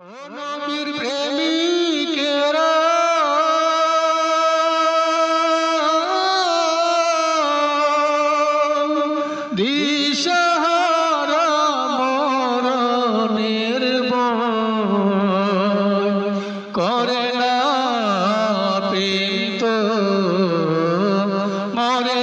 নবীর প্রেমিকেরা দিশাহারা মরণের করে না পিত মরে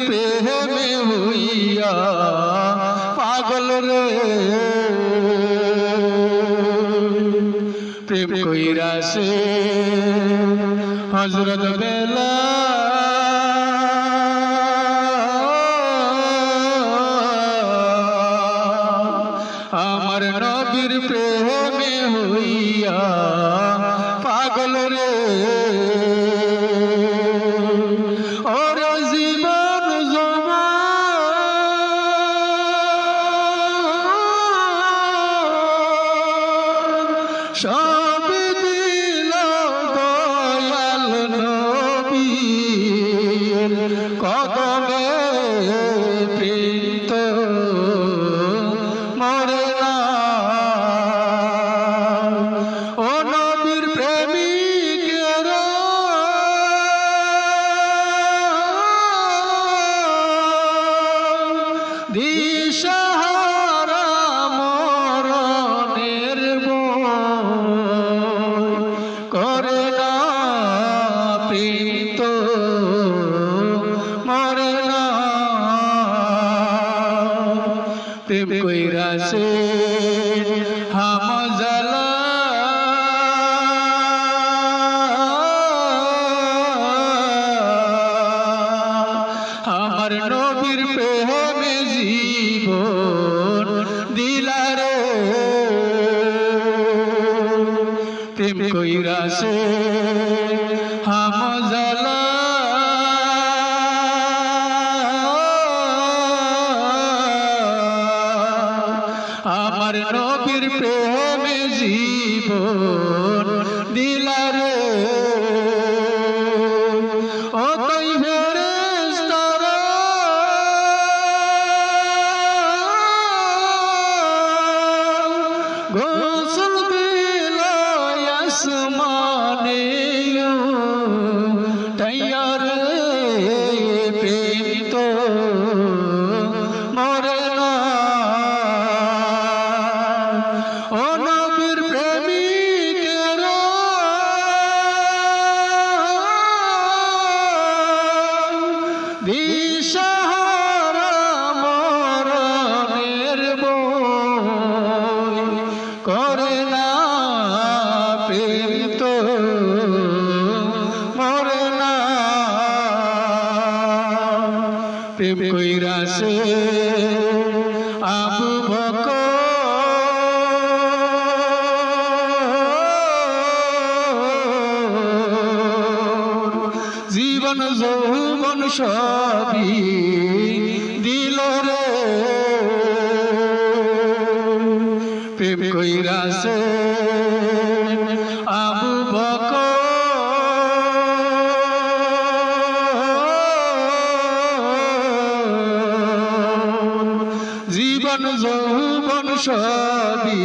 নদীর প্রেমে হইয়া পাগল রে প্রেম কইরা সে হজরত বেলা সব দিল দয়াল নবীর কদমে প্রীত মরে না। ও নবীর প্রেমিকেরা দিশাহারা প্রেম কইরা সে হাম জ্বালা আমার নবীর প্রেমে জীবন দিলারে প্রেম কইরা সে নবীর প্রেমে জীবন দিলারে কইরা আবু বকর জীবন যৌবন সবই দিল রে। প্রেম কইরা সবই